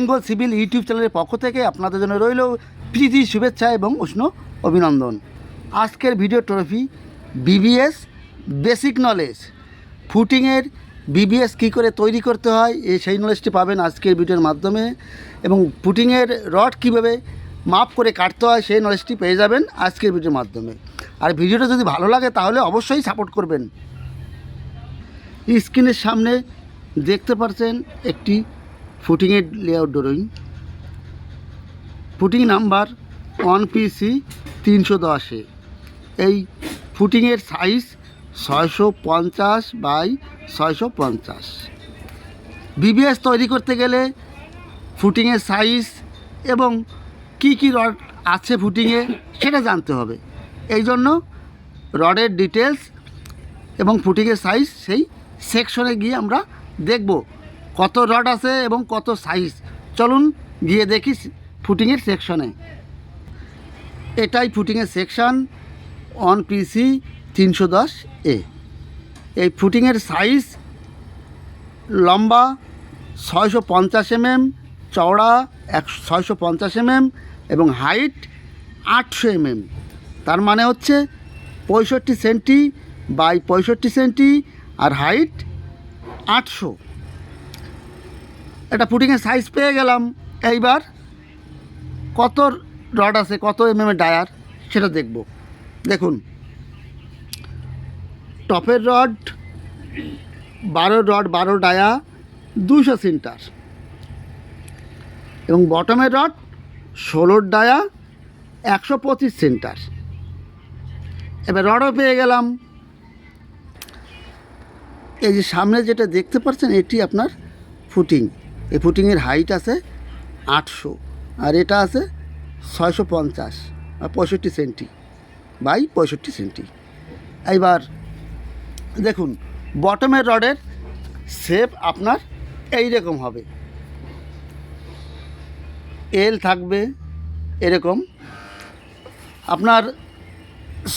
Bengal civil YouTube চ্যানেলের পক্ষ থেকে আপনাদের জন্য রইল প্রীতি শুভেচ্ছা এবং উষ্ণ অভিনন্দন। আজকের video trophy BBS basic knowledge. ফুটিংয়ের বিবিএস কী করে তৈরি করতে হয় এই সেই নলেজটি পাবেন আজকের ভিডিওর মাধ্যমে এবং ফুটিংয়ের রড কীভাবে মাপ করে কাটতে হয়, সেই নলেজটি পেয়ে যাবেন আজকের ভিডিওর মাধ্যমে। আর ভিডিওটা যদি ভালো লাগে, তাহলে অবশ্যই সাপোর্ট করবেন। স্ক্রিনের সামনে দেখতে পাচ্ছেন একটি ফুটিংয়ের layout drawing footing number one PC তিনশো দশে। এই ফুটিংয়ের সাইজ ছয়শো পঞ্চাশ বাই ছয়শো পঞ্চাশ। বিবিএস তৈরি করতে গেলে ফুটিংয়ের সাইজ এবং কি কি রড আছে ফুটিংয়ে সেটা জানতে হবে। এই জন্য রডের ডিটেলস এবং ফুটিংয়ের সাইজ সেই সেকশনে গিয়ে আমরা দেখব। কত রড আছে এবং কত সাইজ চলুন গিয়ে দেখি ফুটিংয়ের সেকশনে এটাই ফুটিংয়ের সেকশন অন পিসি তিনশো দশ এ এই ফুটিংয়ের সাইজ লম্বা ছয়শো পঞ্চাশ এমএম, চওড়া এক ছয়শো পঞ্চাশ এমএম এবং হাইট আটশো এমএম। তার মানে হচ্ছে পঁয়ষট্টি সেন্টি বাই পঁয়ষট্টি সেন্টি আর হাইট আটশো। এটা ফুটিংয়ের সাইজ পেয়ে গেলাম। এইবার কত রড আছে, কত এম এর ডায়ার, সেটা দেখব। দেখুন টপের রড বারো রড বারো ডায়া দুশো সিন্টার এবং বটমের রড ষোলোর ডায়া, একশো পঁচিশ সেন্টার এবার রডও পেয়ে গেলাম। এই যে সামনে যেটা দেখতে পাচ্ছেন, এটি আপনার ফুটিং এই ফুটিংয়ের হাইট আছে আটশো আর এটা আছে ছয়শো পঞ্চাশ আর পঁয়ষট্টি সেন্টি বাই পঁয়ষট্টি সেন্টি। এইবার দেখুন বটমের রডের শেপ আপনার এই রকম হবে। এল থাকবে এরকম। আপনার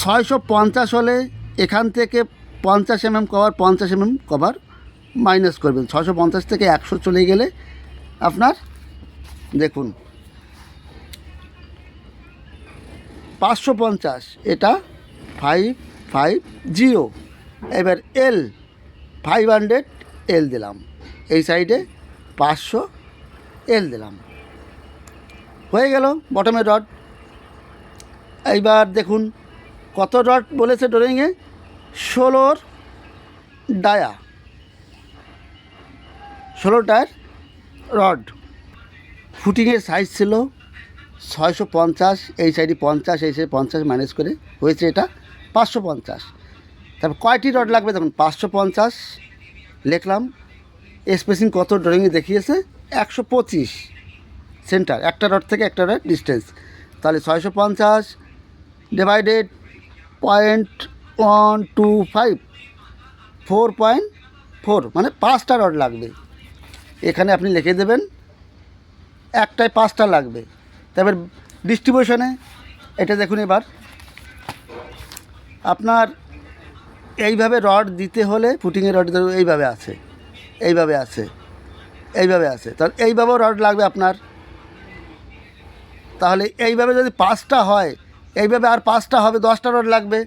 ছয়শো পঞ্চাশ হলে এখান থেকে পঞ্চাশ এমএম কভার পঞ্চাশ এমএম কভার মাইনাস করবেন। ছশো পঞ্চাশ থেকে একশো চলে গেলে আপনার, দেখুন, পাঁচশো পঞ্চাশ, এটা ফাইভ ফাইভ জিরো এবার এল ফাইভ হান্ড্রেড এল দিলাম। এই সাইডে পাঁচশো এল দিলাম। হয়ে গেল বটমে রড এইবার দেখুন কত রড বলেছে ড্রয়িংয়ে ষোলোর ডায়া। ষোলোটার রড। ফুটিংয়ের সাইজ ছিল ছয়শো পঞ্চাশ, এই সাইডে পঞ্চাশ, এই সাইডে পঞ্চাশ মাইনাস করে হয়েছে এটা পাঁচশো পঞ্চাশ। তারপর কয়টি রড লাগবে দেখুন, পাঁচশো পঞ্চাশ লিখলাম। স্পেসিং কত ড্রয়িংয়ে দেখিয়েছে? একশো পঁচিশ সেন্টার একটা রড থেকে একটা রড ডিস্টেন্স তাহলে ছয়শো পঞ্চাশ divided point one two five four point four মানে পাঁচটা রড লাগবে। এখানে আপনি লিখে দেবেন, একটায় পাঁচটা লাগবে। তারপর ডিস্ট্রিবিউশনে এটা দেখুন এবার। আপনার এইভাবে রড দিতে হলে ফুটিংয়ের রড এইভাবে আছে এইভাবে আছে এইভাবে আছে। তাহলে এইভাবেও রড লাগবে আপনার। তাহলে এইভাবে যদি পাঁচটা হয়, এইভাবে আর পাঁচটা হবে, দশটা রড লাগবে।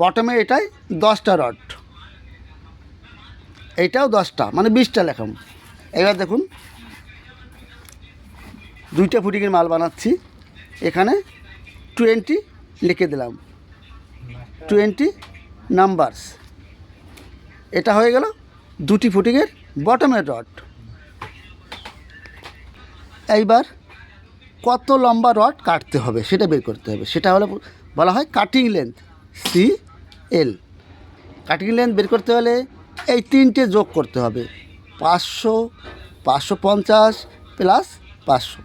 বটমে এটাই দশটা রড এইটাও দশটা মানে বিশটা লেখাম এবার দেখুন, দুইটা ফুটিংয়ের মাল বানাচ্ছি। এখানে টোয়েন্টি লিখে দিলাম। টোয়েন্টি নাম্বারস এটা হয়ে গেল দুটি ফুটিংয়ের বটমের রড এইবার কত লম্বা রড কাটতে হবে সেটা বের করতে হবে। সেটা হলো বলা হয় cutting length C L cutting length বের করতে হলে এই তিনটে যোগ করতে হবে। পাঁচশো পাঁচশো পঞ্চাশ প্লাস পাঁচশো।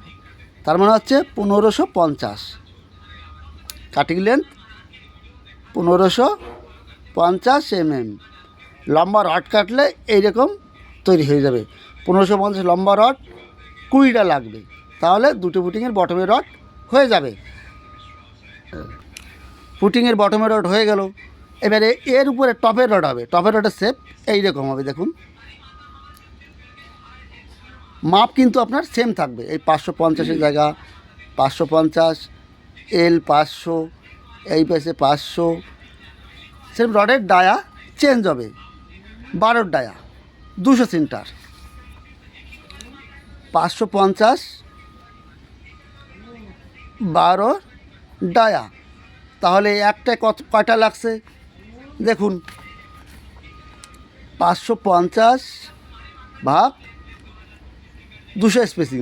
তার মানে হচ্ছে পনেরোশো পঞ্চাশ। কাটিং লেন্থ পনেরোশো পঞ্চাশ এমএম লম্বা রড কাটলে এইরকম তৈরি হয়ে যাবে। পনেরোশো পঞ্চাশ লম্বা রড কুড়িটা লাগবে। তাহলে দুটো পুটিংয়ের বটমের রড হয়ে যাবে। পুটিংয়ের বটমের রড হয়ে গেল। এবারে এর উপরে টপের রড হবে, টপের রডের শেপ এইরকম হবে, দেখুন। মাপ কিন্তু আপনার সেম থাকবে, এই পাঁচশো পঞ্চাশের জায়গা, পাঁচশো পঞ্চাশ এল পাঁচশো, এই পাশে পাঁচশো সেম রডের ডায়া চেঞ্জ হবে, বারোর ডায়া, দুশো সেন্টার পাঁচশো পঞ্চাশ বারো ডায়া, তাহলে একটা কত, কয়টা লাগছে? দেখুন, পাঁচশো পঞ্চাশ ভাগ দুশো স্পেসিং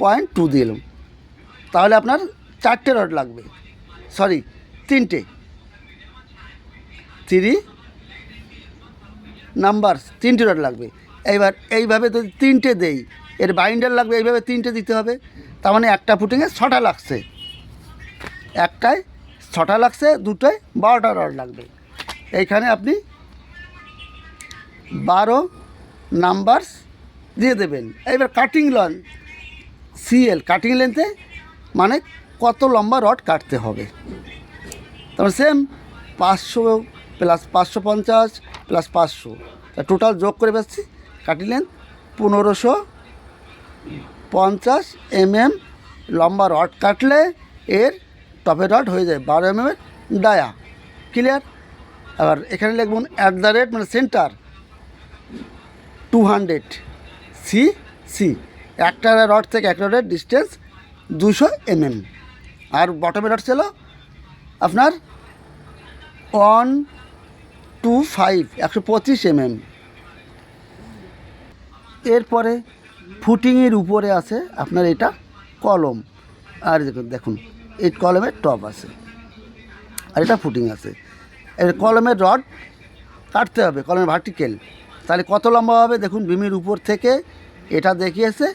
পয়েন্ট টু দিলাম তাহলে আপনার চারটে রড লাগবে। সরি তিনটে। থ্রি নাম্বার তিনটে রড লাগবে। এইবার এইভাবে যদি তিনটে দেই, এর বাইন্ডার লাগবে, এইভাবে তিনটে দিতে হবে। তার মানে একটা ফুটিংয়ে ছটা লাগছে। একটায় ছটা লাগছে, দুটোয় বারোটা রড লাগবে। এইখানে আপনি বারো নাম্বারস দিয়ে দেবেন। এবার কাটিং লন সিএল কাটিং লেন্থে মানে কত লম্বা রড কাটতে হবে। তারপর সেম পাঁচশো প্লাস পাঁচশো পঞ্চাশ প্লাস পাঁচশো। টোটাল যোগ করে পাচ্ছি কাটিং লেন্থ পনেরোশো পঞ্চাশ এমএম লম্বা রড কাটলে এর টপের রড হয়ে যায় বারো এম এর ডায়া। ক্লিয়ার আবার এখানে লিখবেন অ্যাট দ্য রেট মানে centre to hundred C C একটা রড থেকে একটা রডের ডিস্টেন্স দুশো এমএম আর বটমের রড ছিল আপনার ওয়ান টু ফাইভ একশো পঁচিশ এমএম এরপরে ফুটিংয়ের উপরে আছে আপনার এটা কলম। আর দেখুন দেখুন, এই কলমের টপ আছে। আর এটা ফুটিং আছে। কলমের রড কাটতে হবে, কলমের ভার্টিক্যাল তাহলে কত লম্বা হবে? দেখুন, বিমের উপর থেকে এটা দেখিয়েছে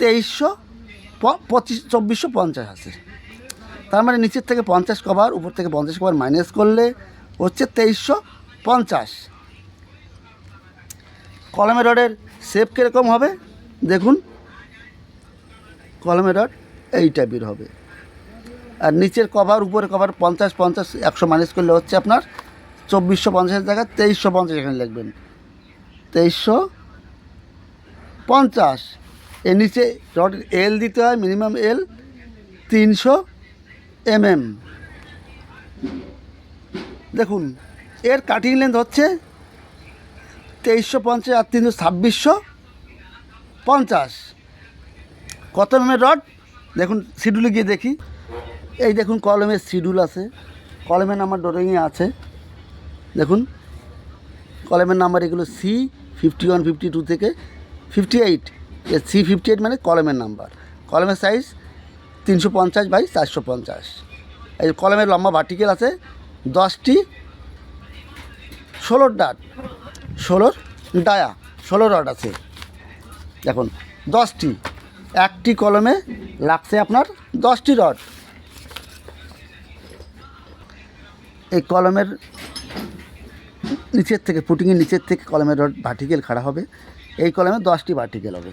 তেইশশো পঁচিশ, চব্বিশশো পঞ্চাশ আছে। তার মানে নিচের থেকে পঞ্চাশ কভার উপর থেকে পঞ্চাশ কভার মাইনাস করলে হচ্ছে তেইশশো পঞ্চাশ। কলমের রডের শেপ কীরকম হবে? দেখুন, কলমের রড এই টাইপের হবে। আর নিচের কভার উপরে কভার পঞ্চাশ পঞ্চাশ, একশো মাইনাস করলে হচ্ছে আপনার চব্বিশশো পঞ্চাশের জায়গায় তেইশশো পঞ্চাশ এখানে লিখবেন। তেইশশো পঞ্চাশ। এর নিচে রডের এল দিতে হয় মিনিমাম এল তিনশো এমএম দেখুন, এর কাটিং লেন্থ হচ্ছে তেইশশো পঞ্চাশ আর তিনশো ছাব্বিশশো পঞ্চাশ। কত এমএমের রড দেখুন শিডিউলে গিয়ে দেখি। এই দেখুন কলমের শিডিউল আছে। কলমের নাম্বার ড্রয়িংয়ে আছে। দেখুন, কলমের নাম্বার এগুলো C fifty one fifty two থেকে fifty eight C fifty eight মানে কলমের নাম্বার। কলমের সাইজ তিনশো পঞ্চাশ বাই চারশো পঞ্চাশ। এই কলমের লম্বা ভার্টিক্যাল আছে। দশটি ষোলোর ডাট ষোলোর ডায়া, ষোলো রড আছে। দেখুন, দশটি। একটি কলমে লাগছে আপনার দশটি রড এই কলমের নিচের থেকে, পুটিংয়ের নিচের থেকে কলমের রড ভার্টিক্যাল খাড়া হবে। এই কলমে দশটি ভার্টিকেল হবে।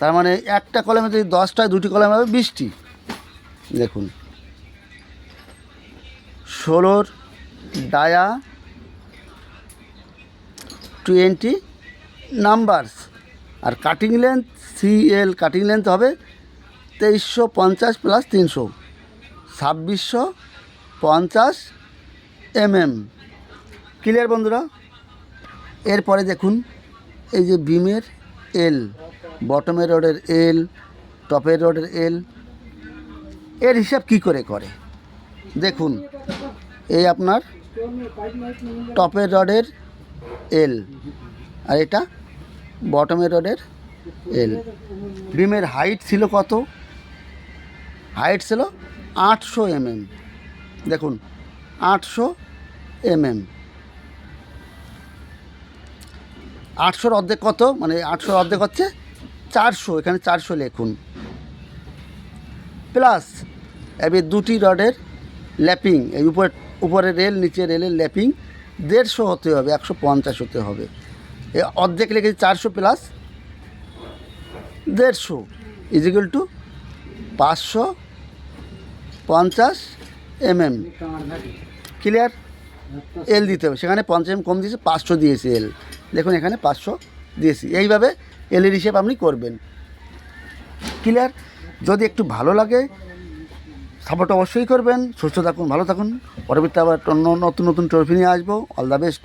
তার মানে একটা কলমে যদি দশটায় দুটি কলম হবে বিশটি। দেখুন। ষোলোর ডায়া টোয়েন্টি নাম্বারস আর cutting length CL cutting length হবে তেইশশো পঞ্চাশ প্লাস তিনশো। ছাব্বিশশো পঞ্চাশ এমএম। ক্লিয়ার বন্ধুরা? এরপরে দেখুন, এই যে বিমের এল বটমের রডের এল টপের রডের এল এর হিসাব কি করে করে? দেখুন, এই আপনার টপের রডের এল আর এটা বটমের রডের এল বিমের হাইট ছিল কত? হাইট ছিল আটশো এমএম। দেখুন, আটশো এমএম। আটশোর অর্ধেক কত? মানে আটশোর অর্ধেক হচ্ছে চারশো। এখানে চারশো লিখুন। প্লাস, এবার দুটি রডের ল্যাপিং, এই উপরে উপরে রেল নিচে রেলের ল্যাপিং, দেড়শো হতে হবে, একশো পঞ্চাশ হতে হবে। এ অর্ধেক লিখেছি চারশো প্লাস দেড়শো। ইজিক্যাল টু পাঁচশো পঞ্চাশ এমএম। ক্লিয়ার? এল দিতে হবে। সেখানে পঞ্চাশ এম কম দিয়েছে, পাঁচশো দিয়েছে এল দেখুন, এখানে পাঁচশো দিয়েছি। এইভাবে এলের হিসেব আপনি করবেন। ক্লিয়ার যদি একটু ভালো লাগে সাপোর্ট অবশ্যই করবেন। সুস্থ থাকুন, ভালো থাকুন। পরবর্তী আবার অন্য নতুন নতুন ট্রফি নিয়ে আসব। All the best